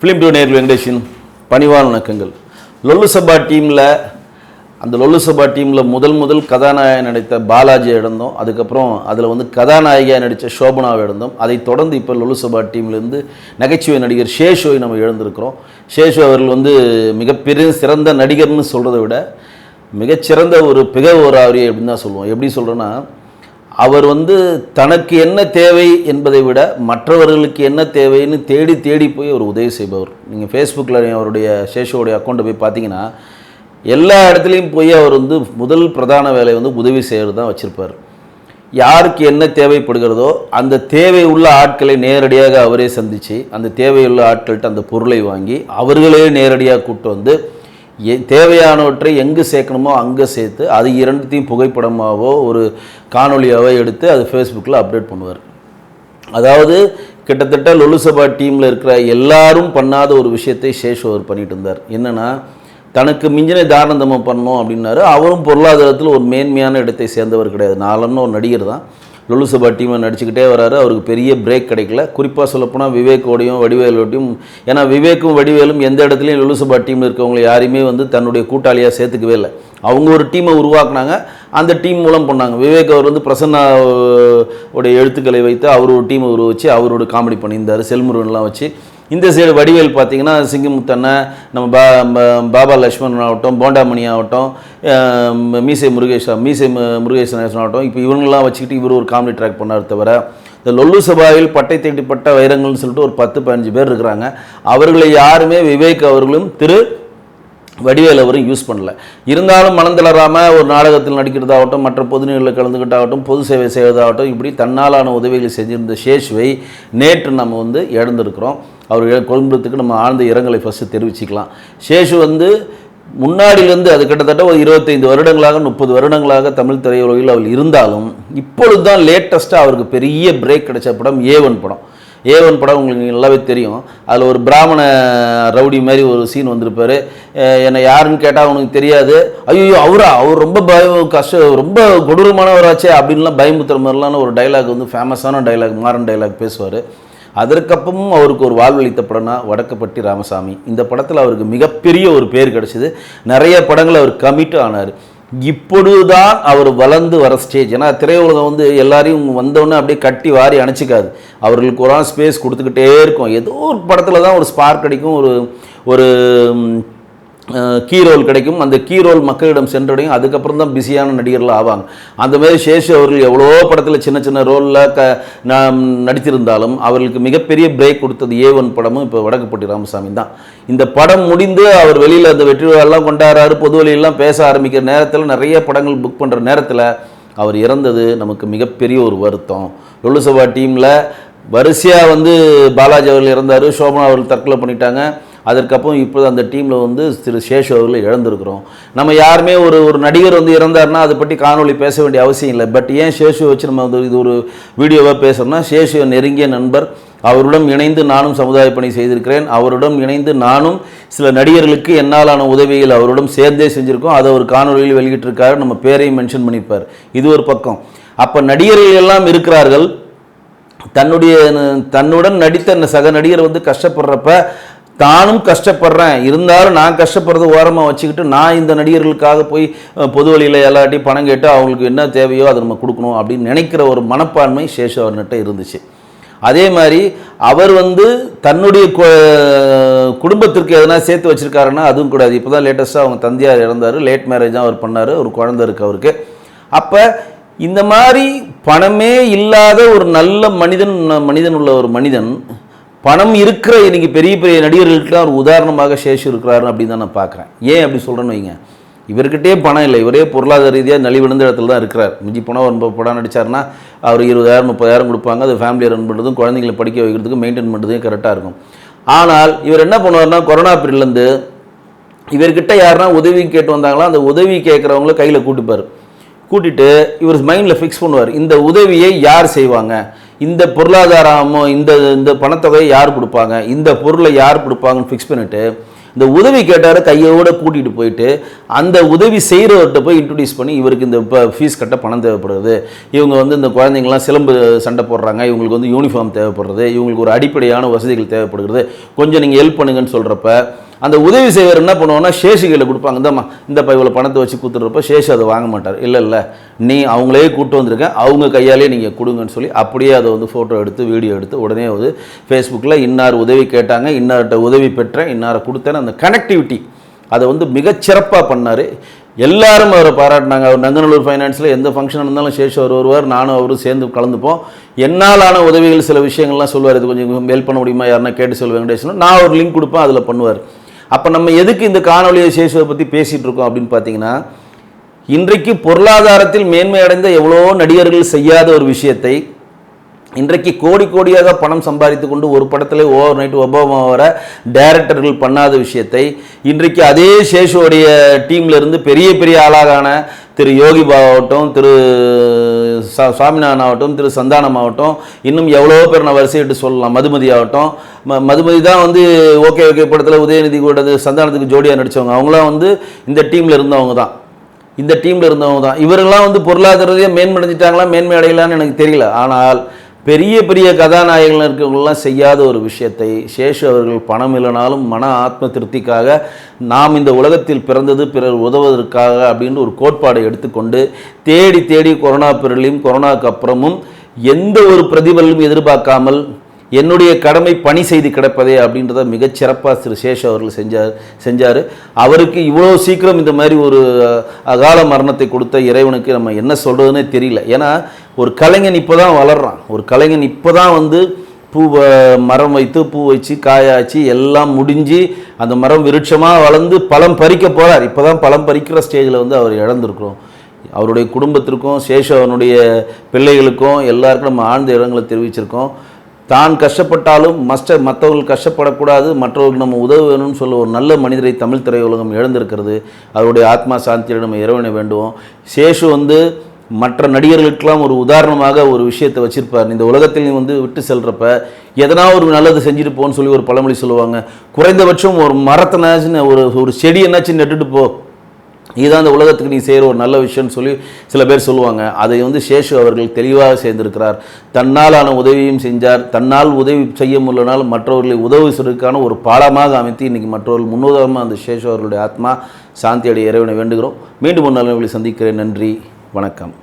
Film two நேர் வெங்கடேஷின் பணிவான வணக்கங்கள். லொல்லு சபா டீமில் அந்த லொல்லு சபா டீமில் முதல் முதல் கதாநாயகன் நடித்த பாலாஜி இருந்தோம் அதுக்கப்புறம் அதில் வந்து கதாநாயகியாக நடித்த சோபனாவை இருந்தோம் அதைத் தொடர்ந்து இப்போ லொல்லு சபா டீம்லேருந்து நகைச்சுவை நடிகர் ஷேஷோவை நம்ம எழுந்திருக்கிறோம் ஷேஷோ அவர்கள் வந்து மிகப்பெரிய சிறந்த நடிகர்னு சொல்கிறத விட மிகச்சிறந்த ஒரு பிகவோராரி அப்படின்னு தான் சொல்லுவோம். எப்படி சொல்கிறேன்னா அவர் வந்து தனக்கு என்ன தேவை என்பதை விட மற்றவர்களுக்கு என்ன தேவைன்னு தேடி தேடி போய் அவர் உதவி செய்பவர். நீங்கள் ஃபேஸ்புக்கில் அவருடைய சேஷோடைய அக்கௌண்ட்டை போய் பார்த்தீங்கன்னா எல்லா இடத்துலையும் போய் அவர் வந்து முதல் பிரதான வேலை வந்து உதவி செய்கிறது தான் வச்சுருப்பார். யாருக்கு என்ன தேவைப்படுகிறதோ அந்த தேவை உள்ள ஆட்களை நேரடியாக அவரே சந்தித்து அந்த தேவையுள்ள ஆட்கள்கிட்ட அந்த பொருளை வாங்கி அவர்களே நேரடியாக கூப்பிட்டு வந்து தேவையானவற்றை எங்கு சேர்க்கணுமோ அங்கே சேர்த்து அது இரண்டுத்தையும் புகைப்படமாகவோ ஒரு காணொளியாவோ எடுத்து அது ஃபேஸ்புக்கில் அப்டேட் பண்ணுவார். அதாவது கிட்டத்தட்ட லொலுசபா டீமில் இருக்கிற எல்லாரும் பண்ணாத ஒரு விஷயத்தை சேஷ் அவர் பண்ணிட்டு இருந்தார். என்னென்னா தனக்கு மிஞ்சின தாரணந்தமாக பண்ணோம் அப்படின்னாரு. அவரும் பொருளாதாரத்தில் ஒரு மேன்மையான இடத்தை சேர்ந்தவர் கிடையாது. நாலன்னு ஒரு நடிகர் தான். லுலுசபா டீமில் நடிச்சுக்கிட்டே வராரு. அவருக்கு பெரிய பிரேக் கிடைக்கல. குறிப்பாக சொல்லப்போனால் விவேக்கோடையும் வடிவேலோடையும் ஏன்னா விவேக்கும் வடிவேலும் எந்த இடத்துலையும் லுலுசபா டீமில் இருக்கவங்களை யாரையுமே வந்து தன்னுடைய கூட்டாளியாக சேர்த்துக்கவே இல்லை. அவங்க ஒரு டீமை உருவாக்குனாங்க. அந்த டீம் மூலம் பண்ணாங்க. விவேக் அவர் வந்து பிரசன்னா உடைய எழுத்துக்களை வைத்து அவர் ஒரு டீமை உருவச்சு அவரோட காமெடி பண்ணியிருந்தார். செல்முருகன்லாம் வச்சு. இந்த சைடு வடிவேல் பார்த்தீங்கன்னா சிங்கமுத்தண்ணை நம்ம பா பாபா லக்ஷ்மணன் ஆகட்டும் போண்டாமணி ஆகட்டும் மீசை முருகேஷ் மீசை மு- முருகேசன் ஆகட்டும் இப்போ இவங்களாம் வச்சுக்கிட்டு இவர் ஒரு காமெடி ட்ராக் பண்ணார் தவிர இந்த லொல்லு சபாவில் பட்டை தேட்டிப்பட்ட வைரங்கள்னு சொல்லிட்டு ஒரு பத்து பதினஞ்சு பேர் இருக்கிறாங்க. அவர்களை யாருமே விவேக் அவர்களும் திரு வடிவேல் அவரும் யூஸ் பண்ணல. இருந்தாலும் மனந்தளராமல் ஒரு நாடகத்தில் நடிக்கிறதாகட்டும் மற்ற பொது நிகழ்வில் கலந்துக்கிட்டாகட்டும் பொது சேவை செய்வதாகட்டும் இப்படி தன்னாலான உதவிகளை செஞ்சிருந்த சேஷுவை நேற்று நம்ம வந்து இழந்திருக்கிறோம் அவர் குடும்பத்துக்கு நம்ம ஆழ்ந்த இரங்கலை ஃபஸ்ட்டு தெரிவிச்சுக்கலாம். சேஷு வந்து முன்னாடியிலேருந்து அது கிட்டத்தட்ட ஒரு இருபத்தைந்து வருடங்களாக முப்பது வருடங்களாக தமிழ் திரையுலகில் அவள் இருந்தாலும் இப்பொழுது தான் லேட்டஸ்ட்டாக அவருக்கு பெரிய பிரேக் கிடைச்ச படம் ஏவன் படம். ஏவன் படம் உங்களுக்கு நல்லாவே தெரியும். அதில் ஒரு பிராமண ரவுடி மாதிரி ஒரு சீன் வந்திருப்பார். என்னை யாருன்னு கேட்டால் அவனுக்கு தெரியாது. ஐயோ அவரா? அவர் ரொம்ப பயம் கஷ்ட ரொம்ப கொடூரமானவராச்சே அப்படின்லாம் பயமுத்துற மாதிரிலாம் ஒரு டைலாக் வந்து ஃபேமஸான டைலாக் மாறன் டைலாக் பேசுவார். அதற்கப்பமும் அவருக்கு ஒரு வாழ்வளித்த படம்னா வடக்கப்பட்டி ராமசாமி. இந்த படத்தில் அவருக்கு மிகப்பெரிய ஒரு பேர் கிடைச்சிது. நிறைய படங்கள் அவர் கமிட் ஆனார். இப்பொழுதுதான் அவர் வளர்ந்து வர ஸ்டேஜ் ஏன்னா திரையுலகம் வந்து எல்லாரையும் வந்தோடனே அப்படியே கட்டி வாரி அணைச்சிக்காது. அவர்களுக்கு ஒரு ஸ்பேஸ் கொடுத்துக்கிட்டே இருக்கும். ஏதோ ஒரு படத்தில் தான் ஒரு ஸ்பார்க் கிடைக்கும் ஒரு ஒரு கீ ரோல் கிடைக்கும். அந்த கீ ரோல் மக்களிடம் சென்றடையும். அதுக்கப்புறம் தான் பிஸியான நடிகர்கள் ஆவாங்க. அந்த மாதிரி அவர்கள் எவ்வளோ படத்தில் சின்ன சின்ன ரோலில் க நடித்திருந்தாலும் அவர்களுக்கு மிகப்பெரிய பிரேக் கொடுத்தது ஏ ஒன் படமும் இப்போ வடக்குப்பட்டி ராமசாமி தான். இந்த படம் முடிந்து அவர் வெளியில் அந்த வெற்றி விழாலாம் கொண்டாடுறாரு. பொது வழியெல்லாம் பேச ஆரம்பிக்கிற நேரத்தில் நிறைய படங்கள் புக் பண்ணுற நேரத்தில் அவர் இறந்தது நமக்கு மிகப்பெரிய ஒரு வருத்தம். லொலுசபா டீமில் வரிசையாக வந்து பாலாஜி அவர்கள் இறந்தார். சோபனா அவர்கள் தற்கொலை பண்ணிட்டாங்க. அதற்கப்புறம் இப்போ அந்த டீமில் வந்து திரு சேஷு அவர்களை இழந்திருக்கிறோம். நம்ம யாருமே ஒரு ஒரு நடிகர் வந்து இறந்தாருன்னா அதை பற்றி காணொலி பேச வேண்டிய அவசியம் இல்லை. பட் ஏன் சேஷு வச்சு நம்ம வந்து இது ஒரு வீடியோவாக பேசுகிறோம்னா சேஷு நெருங்கிய நண்பர் அவருடன் இணைந்து நானும் சமுதாய பணி செய்திருக்கிறேன். அவருடன் இணைந்து நானும் சில நடிகர்களுக்கு என்னாலான உதவிகள் அவருடன் சேர்ந்தே செஞ்சுருக்கோம். அதை ஒரு காணொலியில் வெளியிட்டிருக்காரு. நம்ம பேரையும் மென்ஷன் பண்ணியிருப்பார் இது ஒரு பக்கம். அப்போ நடிகர்கள் எல்லாம் இருக்கிறார்கள். தன்னுடைய தன்னுடன் நடித்த சக நடிகர் வந்து கஷ்டப்படுறப்ப தானும் கஷ்டப்படுறேன். இருந்தாலும் நான் கஷ்டப்படுறது ஓரமாக வச்சுக்கிட்டு நான் இந்த நடிகர்களுக்காக போய் பொது வழியில் எல்லாட்டையும் பணம் கேட்டு அவங்களுக்கு என்ன தேவையோ அதை நம்ம கொடுக்கணும் அப்படின்னு நினைக்கிற ஒரு மனப்பான்மை சேஷு இருந்துச்சு. அதே மாதிரி அவர் வந்து தன்னுடைய குடும்பத்திற்கு எதனா சேர்த்து வச்சிருக்காருன்னா அதுவும் கூடாது. இப்போ தான் லேட்டஸ்ட்டாக அவங்க தந்தையார் இறந்தார். லேட் மேரேஜாக அவர் பண்ணார். ஒரு குழந்தை இருக்கு அவருக்கு. அப்போ இந்த மாதிரி பணமே இல்லாத ஒரு நல்ல மனிதன் மனிதன் உள்ள ஒரு மனிதன் பணம் இருக்கிற இன்றைக்கி பெரிய பெரிய நடிகர்களுக்கெல்லாம் ஒரு உதாரணமாக சேஷு இருக்கிறாரு அப்படின்னு தான் நான் பார்க்குறேன். ஏன் அப்படி சொல்கிறேன்னு வைங்க. இவர்கிட்டே பணம் இல்லை. இவரே பொருளாதார ரீதியாக நலிவிழுந்த இடத்துல தான் இருக்கிறார். மிஞ்சி போனால் ஒரு படம் நடிச்சாருன்னா அவர் இருபதாயிரம் முப்பதாயிரம் கொடுப்பாங்க. அது ஃபேமிலியை ரன் பண்ணுறதும் குழந்தைங்களை படிக்க வைக்கிறதுக்கும் மெயின்டைன் பண்ணுறதும் கரெக்டாக இருக்கும். ஆனால் இவர் என்ன பண்ணுவார்னா கொரோனா பீரியட்லேருந்து இவர்கிட்ட யாருன்னா உதவி கேட்டு வந்தாங்களோ? அந்த உதவி கேட்குறவங்கள கையில் கூட்டிப்பார். கூட்டிட்டு இவர் மைண்டில் ஃபிக்ஸ் பண்ணுவார். இந்த உதவியை யார் செய்வாங்க? இந்த பொருளாதாரமோ இந்த இந்த பணத்தொகையை யார் கொடுப்பாங்க? இந்த பொருளை யார் கொடுப்பாங்கன்னு ஃபிக்ஸ் பண்ணிவிட்டு இந்த உதவி கேட்டார் கையோடு கூட்டிகிட்டு போயிட்டு அந்த உதவி செய்கிறவர்கிட்ட போய் இன்ட்ரடியூஸ் பண்ணி இவருக்கு இந்த இப்போ ஃபீஸ் கட்ட பணம் தேவைப்படுது. இவங்க வந்து இந்த குழந்தைங்களாம் சிலம்பு சண்டை போடுறாங்க. இவங்களுக்கு வந்து யூனிஃபார்ம் தேவைப்படுறது. இவங்களுக்கு ஒரு அடிப்படையான வசதிகள் தேவைப்படுகிறது. கொஞ்சம் நீங்கள் ஹெல்ப் பண்ணுங்கன்னு சொல்கிறப்ப அந்த உதவி செய்வர் என்ன பண்ணுவோம்னா சேஷிகளை கொடுப்பாங்க. இந்தம்மா இந்த இவ்வளோ பணத்தை வச்சு கொடுத்துட்றப்ப சேஷு அதை வாங்க மாட்டார். இல்லை இல்லை நீ அவங்களே கூப்பிட்டு வந்திருக்கேன். அவங்க கையாலே நீங்கள் கொடுங்கன்னு சொல்லி அப்படியே அதை வந்து ஃபோட்டோ எடுத்து வீடியோ எடுத்து உடனே வந்து ஃபேஸ்புக்கில் இன்னார் உதவி கேட்டாங்க இன்னார்கிட்ட உதவி பெற்றேன் இன்னாரை கொடுத்தேன்னு அந்த கனெக்டிவிட்டி அதை வந்து மிகச்சிறப்பாக பண்ணார். எல்லாரும் அவரை பாராட்டினாங்க. அவர் நங்கநல்லூர் ஃபைனான்ஸில் எந்த ஃபங்க்ஷன் இருந்தாலும் சேஷ் அவர் வருவார் நானும் அவரும் சேர்ந்து கலந்துப்போம். என்னாலான உதவிகள் சில விஷயங்கள்லாம் சொல்லுவார் இது கொஞ்சம் ஹெல்ப் பண்ண முடியுமா? யாருன்னா கேட்டு சொல் வெங்கடேஷன் நான் ஒரு லிங்க் கொடுப்பேன் அதில் பண்ணுவார். அப்போ நம்ம எதுக்கு இந்த காணொலியை சேஷுவை பற்றி பேசிகிட்டு இருக்கோம் அப்படின்னு பார்த்தீங்கன்னா இன்றைக்கு பொருளாதாரத்தில் மேன்மை அடைந்த எவ்வளோ நடிகர்கள் செய்யாத ஒரு விஷயத்தை இன்றைக்கு கோடி கோடியாக பணம் சம்பாதித்து கொண்டு ஒரு படத்தில் ஓவர் நைட் ஒபாமா வர டைரக்டர்கள் பண்ணாத விஷயத்தை இன்றைக்கு அதே சேஷுவோடைய டீம்லேருந்து பெரிய பெரிய ஆளாகான திரு யோகி பாவாகட்டும் திரு சா சுவாமிநாதன் ஆகட்டும் திரு சந்தானம் ஆகட்டும் இன்னும் எவ்வளோ பேர் நான் வரிசையிட்டு சொல்லலாம் மதுமதி ஆகட்டும் ம மதுமதி தான் வந்து ஓகே ஓகே படத்தில் உதயநிதி கூட சந்தானத்துக்கு ஜோடியாக நடித்தவங்க அவங்களாம் வந்து இந்த டீமில் இருந்தவங்க தான். இந்த டீமில் இருந்தவங்க தான். இவரெல்லாம் வந்து பொருளாதாரத்தையே மேன்மடைஞ்சிட்டாங்களா மேன்மை அடையலான்னு எனக்கு தெரியல. ஆனால் பெரிய பெரிய கதாநாயகங்கள் இருக்கிறவங்களாம் செய்யாத ஒரு விஷயத்தை சேஷு அவர்கள் பணம் இல்லைனாலும் மன ஆத்ம திருப்திக்காக நாம் இந்த உலகத்தில் பிறந்தது பிறர் உதவுவதற்காக அப்படின்னு ஒரு கோட்பாடை எடுத்துக்கொண்டு தேடி தேடி கொரோனா பிறலையும் கொரோனாவுக்கு அப்புறமும் எந்த ஒரு பிரதிபலும் எதிர்பார்க்காமல் என்னுடைய கடமை பணி செய்து கிடப்பதே அப்படின்றத மிகச்சிறப்பாக திரு சேஷ் அவர்கள் செஞ்சார் செஞ்சார். அவருக்கு இவ்வளோ சீக்கிரம் இந்த மாதிரி ஒரு அகால மரணத்தை கொடுத்த இறைவனுக்கு நம்ம என்ன சொல்கிறதுனே தெரியல. ஏன்னா ஒரு கலைஞன் இப்போ தான் வளர்றான். ஒரு கலைஞன் இப்போ தான் வந்து பூ மரம் வைத்து பூ வச்சு காயாச்சு எல்லாம் முடிஞ்சு அந்த மரம் விருட்சமாக வளர்ந்து பழம் பறிக்க போகிறார் இப்போ தான் பழம் பறிக்கிற ஸ்டேஜில் வந்து அவர் இழந்திருக்கிறோம். அவருடைய குடும்பத்திற்கும் சேஷவனுடைய பிள்ளைகளுக்கும் எல்லாருக்கும் நம்ம ஆழ்ந்த இடங்களை தெரிவிச்சிருக்கோம். தான் கஷ்டப்பட்டாலும் மஸ்ட மற்றவர்கள் கஷ்டப்படக்கூடாது மற்றவர்களுக்கு நம்ம உதவ வேணும்னு சொல்ல ஒரு நல்ல மனிதரை தமிழ் திரையுலகம் இழந்திருக்கிறது அவருடைய ஆத்மா சாந்தியை நம்ம இறைவனை வேண்டுவோம். சேஷு வந்து மற்ற நடிகர்களுக்கெல்லாம் ஒரு உதாரணமாக ஒரு விஷயத்தை வச்சிருப்பார். இந்த உலகத்தில் வந்து விட்டு செல்கிறப்ப எதனா ஒரு நல்லது செஞ்சுட்டு போன்னு சொல்லி ஒரு பழமொழி சொல்லுவாங்க. குறைந்தபட்சம் ஒரு மரத்தினாச்சுன்னு ஒரு ஒரு செடி என்னாச்சும் நட்டுட்டு போ. இதுதான் அந்த உலகத்துக்கு நீ செய்கிற ஒரு நல்ல விஷயம்னு சொல்லி சில பேர் சொல்லுவாங்க. அதை வந்து சேஷு அவர்கள் தெளிவாக சேர்ந்திருக்கிறார். தன்னாலான உதவியும் செஞ்சார். தன்னால் உதவி செய்ய முடியலனால் மற்றவர்களை உதவுவதற்கான ஒரு பாலமாக அமைத்து இன்றைக்கி மற்றவர்கள் முன்னுதாரணமாக அந்த சேஷு அவர்களுடைய ஆத்மா சாந்தியுடைய இறைவனை வேண்டுகிறோம். மீண்டும் ஒரு நல்லவர்களை சந்திக்கிறேன். நன்றி. வணக்கம்.